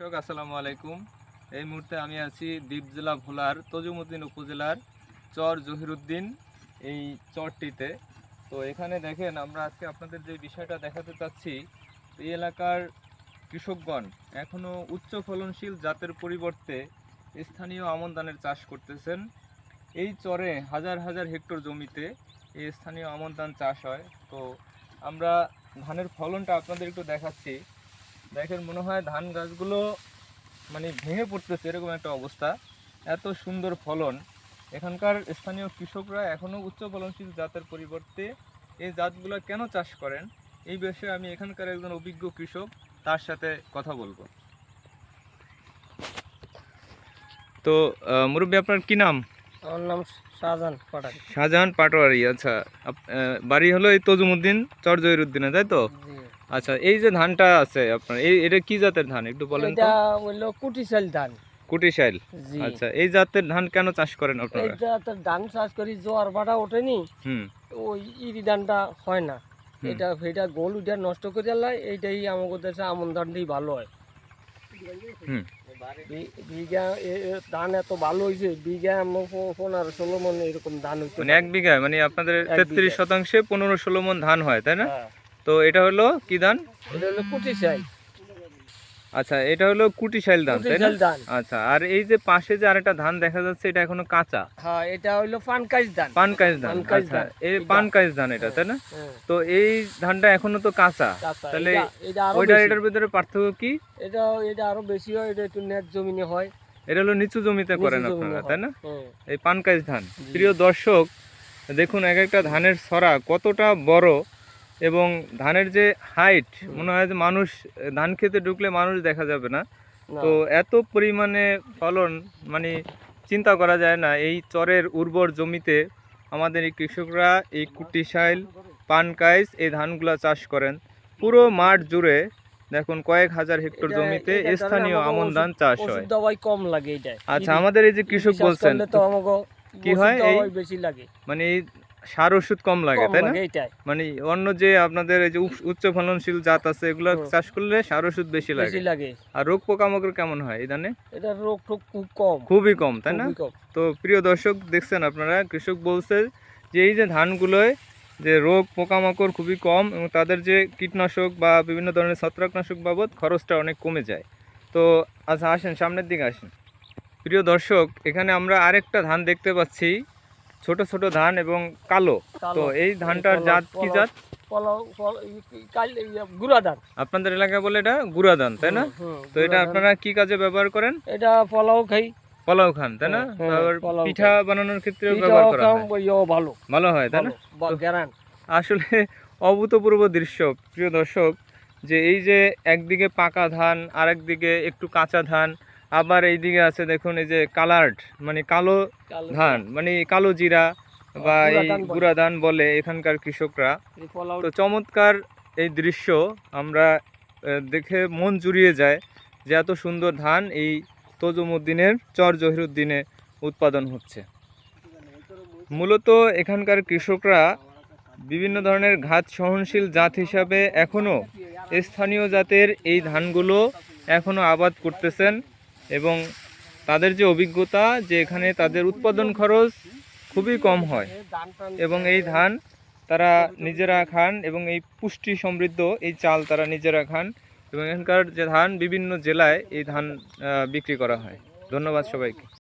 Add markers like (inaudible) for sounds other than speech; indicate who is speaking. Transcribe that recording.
Speaker 1: দর্শক আসসালামু আলাইকুম। এই মুহূর্তে আমি আছি দ্বীপ জেলা ভোলার, তজুমুদ্দিন উপজেলার চর জহিরুদ্দিন এই চরটিতে। তো এখানে দেখেন, আমরা আজকে আপনাদের যে বিষয়টা দেখাতে চাচ্ছি এই এলাকার কৃষকগণ এখনও উচ্চ ফলনশীল জাতের পরিবর্তে স্থানীয় আমন ধানের চাষ করতেছেন। এই চরে হাজার হাজার হেক্টর জমিতে এই স্থানীয় আমন ধান চাষ হয়। তো আমরা ধানের ফলনটা আপনাদের একটু দেখাচ্ছি। দেখেন মনে হয় ধান গাছগুলো মানে ভেঙে পড়তেছে এরকম একটা অবস্থা। এত সুন্দর ফলন। এখানকার স্থানীয় কৃষকরা এখনও উচ্চ ফলনশীল জাতের পরিবর্তে এই জাতগুলো কেন চাষ করেন? এই বিষয়ে আমি এখানকার একজন অভিজ্ঞ কৃষক তার সাথে কথা বলব। তো মুরব্বী আপনার কি নাম?
Speaker 2: আমার নাম শাহজাহান পাটারি
Speaker 1: শাহজাহান পাটোয়ারি আচ্ছা। আপ- বাড়ি হলো এই তজুমুদ্দিন চর জহিরুদ্দিনে তাই তো? আচ্ছা এই যে ধানটা আছে আপনার এই এটা কি জাতের ধান? একটু বলেন তো।
Speaker 2: এটা হইল কুটি ধান।
Speaker 1: কুটিশাইল আচ্ছা এই জাতের ধান কেন চাষ করেন আপনারা?
Speaker 2: এইটা তো ধান চাষ করি জোয়ার ভাটা ওঠেনি
Speaker 1: হুম।
Speaker 2: ওই ইরি ধানটা হয় না। এটা এটা গোল উঠে নষ্ট করে লাই এইটাই আমাদের দেশে আমন ধানটাই ভালো হয়।
Speaker 1: হুম।
Speaker 2: বিঘা ধান এত ভালো হয়েছে বিঘা পনেরো ষোলো মন এরকম ধান হইতে
Speaker 1: এক বিঘায় মানে আপনাদের তেত্রিশ শতাংশে পনেরো ষোলো মন ধান হয় তাই না?
Speaker 2: হ্যাঁ,
Speaker 1: তো এটা হলো কি ধান?
Speaker 2: এটা হলো কুটি চাল
Speaker 1: আচ্ছা এটা হলো কুটিশাইল ধান
Speaker 2: কুটি
Speaker 1: তাই না?
Speaker 2: ধান।
Speaker 1: আচ্ছা আর এই যে পাশে যে আরেকটা ধান দেখা যাচ্ছে এটা এখনও কাঁচা?
Speaker 2: হ্যাঁ এটা হইল পানকাইজ ধান।
Speaker 1: পানকাইজ ধান আচ্ছা এই। পানকাইজ ধান এটা তাই না?
Speaker 2: হ্যাঁ,
Speaker 1: তো এই ধানটা এখনও তো কাঁচা। তাহলে
Speaker 2: বেশি।
Speaker 1: এটার ভিতরে পার্থক্য কি?
Speaker 2: এটা এটা আরও বেশি হয় এটা একটু নেট জমিনে হয়।
Speaker 1: এটা হলো নিচু জমিতে করেন আপনারা তাই না?
Speaker 2: হ্যাঁ,
Speaker 1: এই পানকাইজ ধান। প্রিয় দর্শক দেখুন এক একটা ধানের ছড়া কতটা বড়। এবং ধানের যে হাইট মনে হয় যে মানুষ ধান খেতে ঢুকলে মানুষ দেখা যাবে না। তো এত পরিমাণে ফলন মানে চিন্তা করা যায় না এই চরের উর্বর জমিতে আমাদের এই কৃষকরা এই কুটিশাইল পানকাইজ এই ধানগুলা চাষ করেন। পুরো মাঠ জুড়ে দেখুন কয়েক হাজার হেক্টর জমিতে স্থানীয় আমন ধান চাষ হয়।
Speaker 2: দবাই কম লাগে এটা
Speaker 1: আচ্ছা আমাদের এই যে কৃষক বলছেন কি হয় এই-
Speaker 2: বেশি লাগে।
Speaker 1: মানে এই সার ওষুধ কম লাগে তাই না? মানে অন্য যে আপনাদের এই যে উচ্চ ফলনশীল জাত আছে এগুলো চাষ করলে সার ওষুধ বেশি লাগে।
Speaker 2: বেশি লাগে।
Speaker 1: আর রোগ পোকামাকড় কেমন হয় এই ধানে
Speaker 2: এটা রোগ টোগ খুব কম।
Speaker 1: খুবই কম তাই না? তো প্রিয় দর্শক দেখছেন আপনারা কৃষক বলছে যে এই যে ধানগুলোয় যে রোগ পোকামাকড় খুবই কম এবং তাদের যে কীটনাশক বা বিভিন্ন ধরনের ছত্রাকনাশক বাবদ খরচটা অনেক কমে যায়। তো আচ্ছা আসেন সামনের দিকে আসেন। প্রিয় দর্শক এখানে আমরা আরেকটা ধান দেখতে পাচ্ছি। ছোট ছোট ধান এবং কালো। তো এই ধানটার জাত কি জাত?
Speaker 2: ইয়ে,
Speaker 1: আপনাদের এলাকায় বলে এটা তাই না? তো এটা আপনারা কি কাজে ব্যবহার করেন?
Speaker 2: এটা পোলাও খাই।
Speaker 1: পোলাও খান তাই না?
Speaker 2: হ্যাঁ, হ্যাঁ,
Speaker 1: পিঠা বানানোর ক্ষেত্রেও ব্যবহার করা হয়।
Speaker 2: ভালো।
Speaker 1: ভালো হয় তাই না? আসলে (laughs) অভূতপূর্ব দৃশ্য প্রিয় দর্শক যে এই যে একদিকে পাকা ধান আর একদিকে একটু কাঁচা ধান আবার এইদিকে আছে দেখুন এই যে কালার্ড মানে কালো ধান মানে কালো জিরা বা এই। গুড়া ধান বলে এখানকার কৃষকরা। তো চমৎকার এই দৃশ্য আমরা দেখে মন জুড়িয়ে যায় যে এত সুন্দর ধান এই তজুমুদ্দিনের চর জহিরুদ্দিনে উৎপাদন হচ্ছে। মূলত এখানকার কৃষকরা বিভিন্ন ধরনের ঘাত সহনশীল জাত হিসাবে এখনও স্থানীয় জাতের এই ধানগুলো এখনও আবাদ করতেছেন। এবং তাদের যে অভিজ্ঞতা যে এখানে তাদের উৎপাদন খরচ খুবই কম হয় এবং এই ধান তারা নিজেরা খান এবং এই পুষ্টি সমৃদ্ধ এই চাল তারা নিজেরা খান এবং এখানকার যে ধান বিভিন্ন জেলায় এই ধান বিক্রি করা হয়। ধন্যবাদ সবাইকে।